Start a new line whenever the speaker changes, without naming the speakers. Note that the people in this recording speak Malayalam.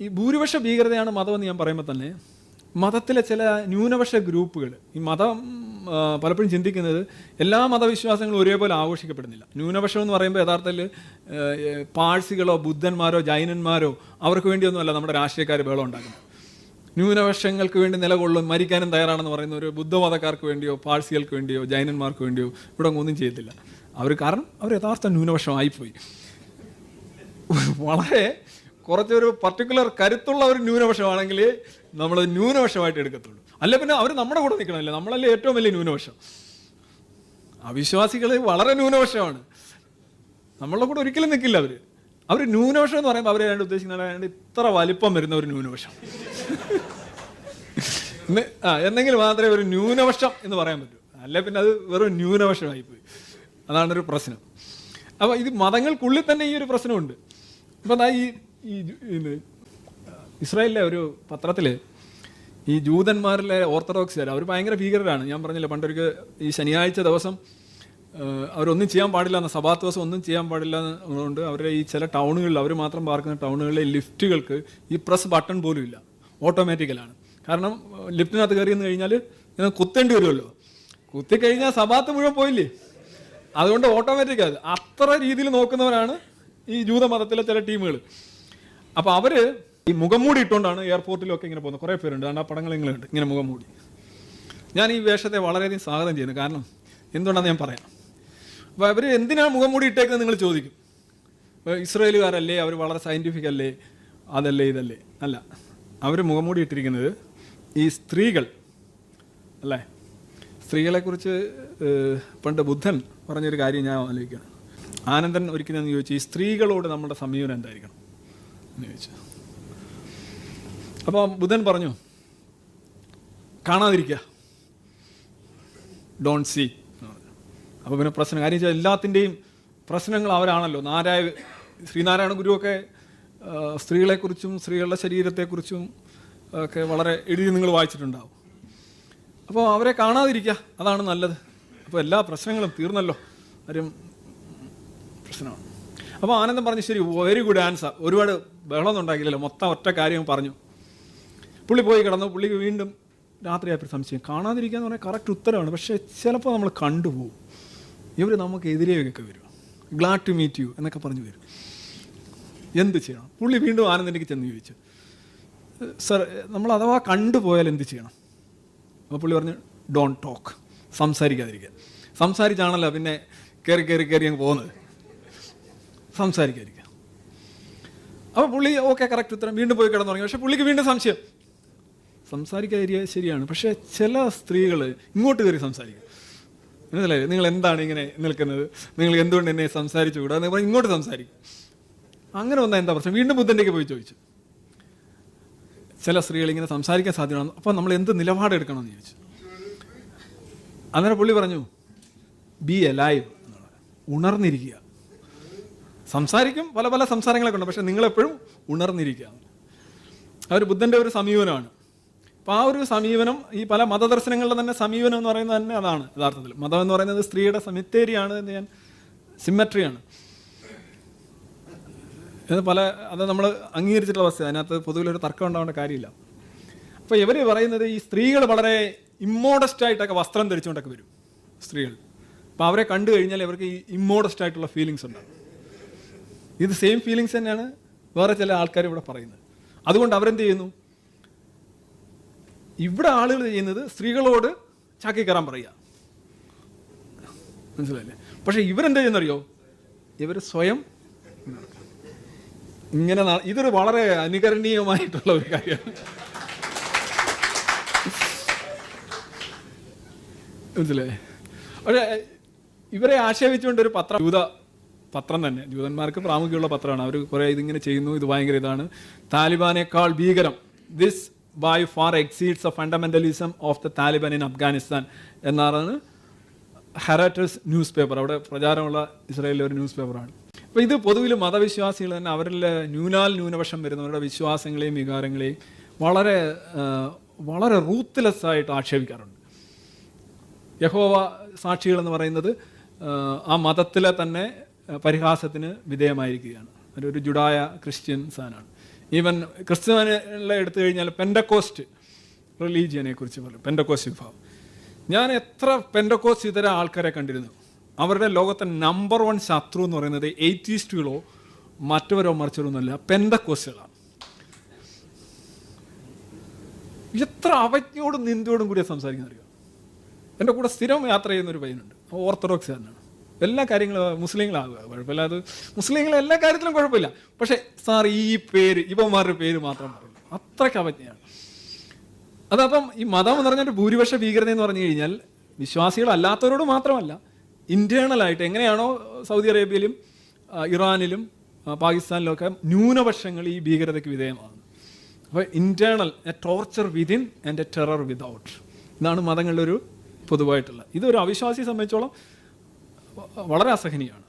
ഈ ഭൂരിപക്ഷ ഭീകരതയാണ് മതമെന്ന് ഞാൻ പറയുമ്പോൾ തന്നെ മതത്തിലെ ചില ന്യൂനപക്ഷ ഗ്രൂപ്പുകൾ ഈ മതം പലപ്പോഴും ചിന്തിക്കുന്നത് എല്ലാ മതവിശ്വാസങ്ങളും ഒരേപോലെ ആഘോഷിക്കപ്പെടുന്നില്ല. ന്യൂനപക്ഷം എന്ന് പറയുമ്പോൾ യഥാർത്ഥത്തിൽ പാഴ്സികളോ ബുദ്ധന്മാരോ ജൈനന്മാരോ അവർക്ക് വേണ്ടിയൊന്നുമല്ല നമ്മുടെ രാഷ്ട്രീയക്കാർ ബഹളം ഉണ്ടാക്കുന്നത്. ന്യൂനപക്ഷങ്ങൾക്ക് വേണ്ടി നിലകൊള്ളും മരിക്കാനും തയ്യാറാണെന്ന് പറയുന്ന ഒരു ബുദ്ധമതക്കാർക്ക് വേണ്ടിയോ പാഴ്സികൾക്ക് വേണ്ടിയോ ജൈനന്മാർക്ക് വേണ്ടിയോ ഇവിടെ ഒന്നും ചെയ്യത്തില്ല. അവർ കാരണം അവർ യഥാർത്ഥ ന്യൂനപക്ഷമായിപ്പോയി വളരെ കുറച്ചൊരു പർട്ടിക്കുലർ കരുത്തുള്ള ഒരു ന്യൂനപക്ഷമാണെങ്കിൽ നമ്മൾ ന്യൂനപക്ഷമായിട്ട് എടുക്കത്തുള്ളൂ. അല്ല പിന്നെ അവർ നമ്മുടെ കൂടെ നിൽക്കണമല്ലേ? നമ്മളല്ലേ ഏറ്റവും വലിയ ന്യൂനപക്ഷം? അവിശ്വാസികൾ വളരെ ന്യൂനപക്ഷമാണ്. നമ്മളുടെ കൂടെ ഒരിക്കലും നിൽക്കില്ല അവർ അവർ ന്യൂനപക്ഷം എന്ന് പറയുമ്പോൾ അവർ രണ്ട് ഉദ്ദേശിക്കുന്നത് ഇത്ര വലിപ്പം വരുന്ന ഒരു ന്യൂനപക്ഷം. ആ എന്നെങ്കിൽ മാത്രമേ ഒരു ന്യൂനപക്ഷം എന്ന് പറയാൻ പറ്റൂ. അല്ലെ പിന്നെ അത് വെറും ന്യൂനപക്ഷമായിപ്പോയി അതാണ് ഒരു പ്രശ്നം. അപ്പോൾ ഇത് മതങ്ങൾക്കുള്ളിൽ തന്നെ ഈ ഒരു പ്രശ്നമുണ്ട്. ഇപ്പം ഈ ഈ ഇസ്രായേലിലെ ഒരു പത്രത്തിൽ ഈ ജൂതന്മാരിലെ ഓർത്തഡോക്സുകാർ അവർ ഭയങ്കര ഭീകരരാണ്. ഞാൻ പറഞ്ഞില്ല പണ്ടൊരിക്കൽ ഈ ശനിയാഴ്ച ദിവസം അവരൊന്നും ചെയ്യാൻ പാടില്ല എന്ന സഭാത്ത് ദിവസം ഒന്നും ചെയ്യാൻ പാടില്ല എന്നുള്ളതുകൊണ്ട് അവരുടെ ഈ ചില ടൗണുകളിൽ അവർ മാത്രം പാർക്കുന്ന ടൗണുകളിലെ ലിഫ്റ്റുകൾക്ക് ഈ പ്രസ് ബട്ടൺ പോലും ഇല്ല. ഓട്ടോമാറ്റിക്കലാണ് കാരണം ലിഫ്റ്റിനകത്ത് കയറി എന്ന് കഴിഞ്ഞാൽ നിങ്ങൾ കുത്തേണ്ടി വരുമല്ലോ കുത്തിക്കഴിഞ്ഞാൽ സഭാത്ത് മുഴുവൻ പോയില്ലേ? അതുകൊണ്ട് ഓട്ടോമാറ്റിക്കാണ് അത്ര രീതിയിൽ നോക്കുന്നവരാണ് ഈ ജൂതമതത്തിലെ ചില ടീമുകൾ അപ്പോൾ അവർ ഈ മുഖം മൂടി ഇട്ടുകൊണ്ടാണ് എയർപോർട്ടിലൊക്കെ ഇങ്ങനെ പോകുന്നത്. കുറേ പേരുണ്ട്. ആ പടങ്ങൾ ഇങ്ങനെയുണ്ട് ഇങ്ങനെ മുഖം മൂടി. ഞാൻ ഈ വേഷത്തെ വളരെയധികം സ്വാഗതം ചെയ്യുന്നു. കാരണം എന്തുകൊണ്ടാണെന്ന് ഞാൻ പറയാം. അപ്പോൾ അവർ എന്തിനാണ് മുഖം മൂടി ഇട്ടേക്കുന്നത് നിങ്ങൾ ചോദിക്കും. ഇസ്രയേലുകാരല്ലേ അവർ വളരെ സയന്റിഫിക് അല്ലേ അതല്ലേ ഇതല്ലേ. അല്ല. അവർ മുഖംമൂടി ഇട്ടിരിക്കുന്നത് ഈ സ്ത്രീകൾ അല്ലേ? സ്ത്രീകളെക്കുറിച്ച് കുറിച്ച് പണ്ട് ബുദ്ധൻ പറഞ്ഞൊരു കാര്യം ഞാൻ ആലോചിക്കുകയാണ്. ആനന്ദൻ ഒരിക്കലും ചോദിച്ചു ഈ സ്ത്രീകളോട് നമ്മുടെ സമീപനം എന്തായിരിക്കണം? എന്ന് ചോദിച്ചു. അപ്പോൾ ബുധൻ പറഞ്ഞു കാണാതിരിക്കുക ഡോൺ സി അപ്പോൾ പിന്നെ പ്രശ്നം കാര്യം വെച്ചാൽ എല്ലാത്തിന്റെയും പ്രശ്നങ്ങൾ അവരാണല്ലോ. നാരായ ശ്രീനാരായണ ഗുരുവൊക്കെ സ്ത്രീകളെക്കുറിച്ചും സ്ത്രീകളുടെ ശരീരത്തെക്കുറിച്ചും ഒക്കെ വളരെ എഴുതി നിങ്ങൾ വായിച്ചിട്ടുണ്ടാവും. അപ്പോൾ അവരെ കാണാതിരിക്കുക അതാണ് നല്ലത്. അപ്പോൾ എല്ലാ പ്രശ്നങ്ങളും തീർന്നല്ലോ. ആരും പ്രശ്നമാണ്. അപ്പോൾ ആനന്ദം പറഞ്ഞു ശരി വെരി ഗുഡ് ആൻസർ ഒരുപാട് ബഹളമൊന്നും ഉണ്ടാക്കില്ലല്ലോ മൊത്തം ഒറ്റ കാര്യം പറഞ്ഞു. പുള്ളി പോയി കിടന്നു. പുള്ളിക്ക് വീണ്ടും രാത്രിയായപ്പോൾ സംശയം. കാണാതിരിക്കുക എന്ന് പറഞ്ഞാൽ കറക്റ്റ് ഉത്തരമാണ്. പക്ഷേ ചിലപ്പോൾ നമ്മൾ കണ്ടുപോകും. ഇവർ നമുക്ക് എതിരെയൊക്കെ വരും. ഗ്ലാഡ് ടു മീറ്റ് യു എന്നൊക്കെ പറഞ്ഞു വരും. എന്ത് ചെയ്യണം? പുള്ളി വീണ്ടും ആനന്ദിലേക്ക് ചെന്ന് ചോദിച്ചു. സർ നമ്മൾ അഥവാ കണ്ടുപോയാൽ എന്ത് ചെയ്യണം? അപ്പോൾ പുള്ളി പറഞ്ഞു ഡോണ്ട് ടോക്ക് സംസാരിക്കാതിരിക്കുക. സംസാരിച്ചാണല്ലോ പിന്നെ കയറി കയറി കയറി അങ്ങ് പോകുന്നത്. സംസാരിക്കാതിരിക്കുക. അപ്പോൾ പുള്ളി ഓക്കെ കറക്റ്റ് ഉത്തരം. വീണ്ടും പോയി കിടന്നു തുടങ്ങി പക്ഷേ പുള്ളിക്ക് വീണ്ടും സംശയം. സംസാരിക്കാതിരിക്കുക ശരിയാണ്. പക്ഷേ ചില സ്ത്രീകൾ ഇങ്ങോട്ട് കയറി സംസാരിക്കും. മനസ്സിലായി? നിങ്ങൾ എന്താണ് ഇങ്ങനെ നിൽക്കുന്നത്? നിങ്ങൾ എന്തുകൊണ്ട് എന്നെ സംസാരിച്ചു കൂടാ എന്ന് പറഞ്ഞ് ഇങ്ങോട്ട് സംസാരിക്കും. അങ്ങനെ വന്നാൽ എന്താ പ്രശ്നം? വീണ്ടും ബുദ്ധന്റെക്ക് പോയി ചോദിച്ചു. ചില സ്ത്രീകൾ ഇങ്ങനെ സംസാരിക്കാൻ സാധ്യമാണ് അപ്പോൾ നമ്മൾ എന്ത് നിലപാടെടുക്കണമെന്ന് ചോദിച്ചു. അന്നേരം പുള്ളി പറഞ്ഞു ബി എ ലൈവ് ഉണർന്നിരിക്കുക. സംസാരിക്കും പല പല സംസാരങ്ങളൊക്കെ ഉണ്ട്. പക്ഷെ നിങ്ങളെപ്പോഴും ഉണർന്നിരിക്കുക. അവർ ബുദ്ധന്റെ ഒരു സമീപനമാണ്. അപ്പോൾ ആ ഒരു സമീപനം ഈ പല മതദർശനങ്ങളുടെ തന്നെ സമീപനം എന്ന് പറയുന്നത് തന്നെ അതാണ് യഥാർത്ഥത്തിൽ. മതം എന്ന് പറയുന്നത് സ്ത്രീയുടെ സമിത്തേരിയാണ് എന്ന് ഞാൻ സിമ്മട്രിയാണ് ഇത് പല അത് നമ്മൾ അംഗീകരിച്ചിട്ടുള്ള വസ്തു അതിനകത്ത് പൊതുവിലൊരു തർക്കം ഉണ്ടാവേണ്ട കാര്യമില്ല. അപ്പോൾ ഇവർ പറയുന്നത് ഈ സ്ത്രീകൾ വളരെ ഇമ്മോഡസ്റ്റ് ആയിട്ടൊക്കെ വസ്ത്രം ധരിച്ചുകൊണ്ടൊക്കെ വരും സ്ത്രീകൾ. അപ്പോൾ അവരെ കണ്ടു കഴിഞ്ഞാൽ ഇവർക്ക് ഈ ഇമ്മോഡസ്റ്റ് ആയിട്ടുള്ള ഫീലിങ്സ് ഉണ്ടാകും ഇത് സെയിം ഫീലിങ്സ് തന്നെയാണ് വേറെ ചില ആൾക്കാർ ഇവിടെ പറയുന്നത്. അതുകൊണ്ട് അവരെന്ത് ചെയ്യുന്നു? ഇവിടെ ആളുകൾ ചെയ്യുന്നത് സ്ത്രീകളോട് ചാക്കി കയറാൻ പറയുക. മനസ്സിലായില്ലേ? പക്ഷെ ഇവരെന്താ ചെയ്യുന്നറിയോ? ഇവർ സ്വയം ഇങ്ങനെ ഇതൊരു വളരെ അനുകരണീയമായിട്ടുള്ള ഒരു കാര്യമാണ്. മനസ്സിലായി പക്ഷേ ഇവരെ ആക്ഷേപിച്ചുകൊണ്ട് ഒരു പത്രം ജൂത പത്രം തന്നെ. ജൂതന്മാർക്ക് പ്രാമുഖ്യമുള്ള പത്രമാണ്. അവർ കുറേ ഇതിങ്ങനെ ചെയ്യുന്നു. ഇത് ഭയങ്കര ഇതാണ്. താലിബാനേക്കാൾ ഭീകരം. This by far exceeds a fundamentalism of the Taliban in Afghanistan എന്നാണ് ഹെറാറ്റസ് ന്യൂസ് പേപ്പർ അവിടെ പ്രചാരമുള്ള ഇസ്രായേലിലെ ഒരു ന്യൂസ് പേപ്പറാണ് അപ്പോൾ ഇത് പൊതുവിൽ മതവിശ്വാസികൾ തന്നെ അവരിലെ ന്യൂനാൽ ന്യൂനപക്ഷം വരുന്നവരുടെ വിശ്വാസങ്ങളെയും വികാരങ്ങളെയും വളരെ വളരെ റൂത്ത്ലെസ് ആയിട്ട് ആക്ഷേപിക്കാറുണ്ട്. യഹോവ സാക്ഷികൾ എന്ന് പറയുന്നത് ആ, മതത്തിലെ തന്നെ പരിഹാസത്തിന് വിധേയമായിരിക്കുകയാണ്. ഒരു ജുഡായ ക്രിസ്ത്യൻ സാധനമാണ്. ഈവൻ ക്രിസ്ത്യാനികളെ എടുത്തു കഴിഞ്ഞാൽ പെൻഡക്കോസ്റ്റ് റിലീജിയനെ കുറിച്ച് പറയും. പെൻഡക്കോസ്റ്റ് വിഭാഗം. ഞാൻ എത്ര പെൻഡക്കോസ്റ്റ് ഇതര ആൾക്കാരെ കണ്ടിരുന്നു? അവരുടെ ലോകത്തെ നമ്പർ വൺ ശത്രു എന്ന് പറയുന്നത് എയ്റ്റീസ്റ്റുകളോ മറ്റവരോ മറിച്ചവരോ ഒന്നുമല്ല പെൻഡക്കോസ്റ്റുകളാണ്. എത്ര അവജ്ഞയോടും നിന്ദയോടും കൂടിയാണ് സംസാരിക്കുന്നത് അറിയാം എന്റെ കൂടെ സ്ഥിരം യാത്ര ചെയ്യുന്ന ഒരു പയ്യനുണ്ട്. ഓർത്തഡോക്സ് തന്നെയാണ് എല്ലാ കാര്യങ്ങളും മുസ്ലിങ്ങളാകുക കുഴപ്പമില്ല അത് മുസ്ലിങ്ങൾ എല്ലാ കാര്യത്തിലും കുഴപ്പമില്ല. പക്ഷേ സാർ ഈ പേര് ഇവന്മാരുടെ പേര് മാത്രം പറയുന്നു. അത്രയ്ക്ക് അവജ്ഞയാണ്. അതപ്പം ഈ മതം എന്ന് പറഞ്ഞാൽ ഒരു ഭൂരിപക്ഷ ഭീകരത എന്ന് പറഞ്ഞു കഴിഞ്ഞാൽ വിശ്വാസികളല്ലാത്തവരോട് മാത്രമല്ല ഇന്റേണലായിട്ട് എങ്ങനെയാണോ സൗദി അറേബ്യയിലും ഇറാനിലും പാകിസ്ഥാനിലൊക്കെ ന്യൂനപക്ഷങ്ങൾ ഈ ഭീകരതയ്ക്ക് വിധേയമാകുന്നത് അപ്പോൾ internal a torture within and a terror without ഇതാണ് മതങ്ങളുടെ ഒരു പൊതുവായിട്ടുള്ള. ഇതൊരു അവിശ്വാസിയെ സംബന്ധിച്ചോളം വളരെ അസഹനീയമാണ്.